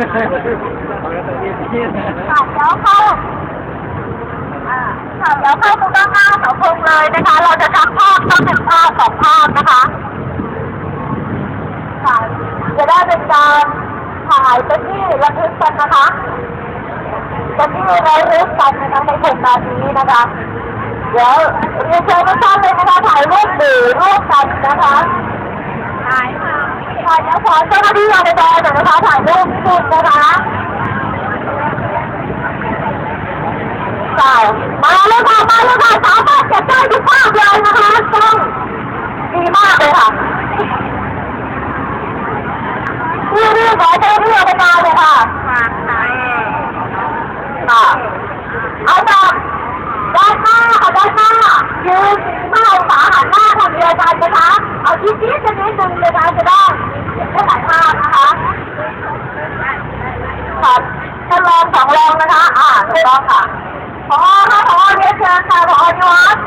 ค่ะแล้วเข้าอ่าค่ะแล้วเข้าตรงด้านหน้าเสาธงเลยนะคะ เราจะทำภาพต้องหนึ่งภาพสองภาพนะคะค่ะจะได้เป็นการถ่ายเป็นที่ระลึกกันนะคะเป็นที่ระลึกกันนะคะในโครงการนี้นะคะเดี๋ยวเรียนเชิญทุกท่านเลยนะคะถ่ายรูปหมู่ร่วมกันนะคะถ่ายค่ะ ถ่ายเดี๋ยวขอเจ้าหน้าที่อบตหน่อยนะคะถ่ายรูปนิดนึงนะคะค่ะมาเลยค่ะมาเลยค่ะสามารถเก็บได้ทุกภาพเลยนะคะต้องดีมากเลยค่ะเรื่องขอเจ้าหน้าที่อบตเลยค่ะค่ะเอาจากด้านหน้าค่ะด้านหน้ายืนเมื่อองศาหันหน้าทางเดียวกันนะคะ เอาชี้ชี้จะนิดนึงนะคะจะได้ได้หลายภาพนะคะ ค่ะจะลองสองลองนะคะ อ่าถูกต้องค่ะพอค่ะพอเรียนเชิญค่ะพอนิวัฒน์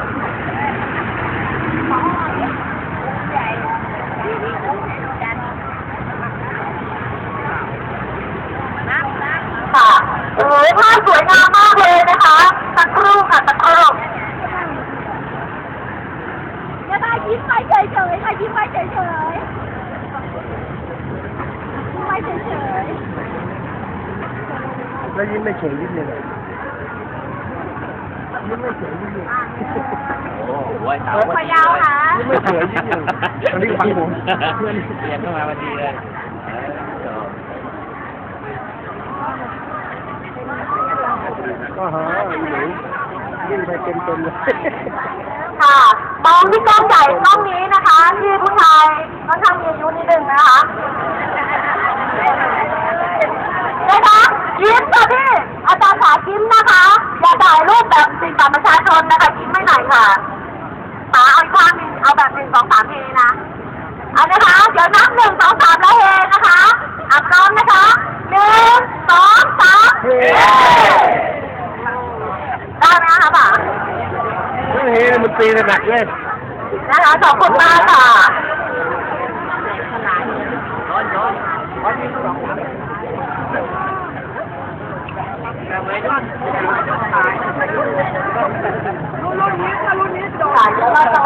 ค่ะโอ้ภาพสวยงามมากเลยนะคะสักครู่ค่ะสักครู่ยิ้มไปเฉยๆค่ะยิ้มไปเฉยๆยิ้มไปเฉย แล้วยิ้มไม่เฉยนิดนึงอะยิ้มไม่เฉยนิดนึงโอ้โหสาวๆขอยาวค่ะยิ้มไม่เฉยนิดนึงอันนี้ฟังผมเพื่อนเรียนเข้ามาพอดีเลยเออก็หาอีหนูยิ่งไปเต็มเต็มๆเลยค่ะมองที่กล้องใหญ่กล้องนี้นะคะที่ผู้ชายค่อนข้างมีอายุนิดนึงนะคะนะคะยิ้มค่ะพี่อาจาร ย์ขายิ้มนะคะอย่าถ่ายรูปแบบสิ่งต่อประชาชนนะคะยิ้มไม่ไหนอยค่ะขาเอาอีกข้างหนึ่งเอาแบบหนึ่งสองสามทีนะเอานะคะเดี๋ยวนับหนึ่งสองสามแล้วเฮนะคะอะพร้อมนะคะหนึ่งสองสามเฮได้ไหมคะป่าเฮ้ยมันตีหนักเลยนะคะขอบคุณมากค่ะ ร้อนร้อนร้อนที่สองแต่ไม่ ร้อนค่ะเดี๋ยวเราจะไปทานนี้ค่ะเดี๋ยวรอค่ะ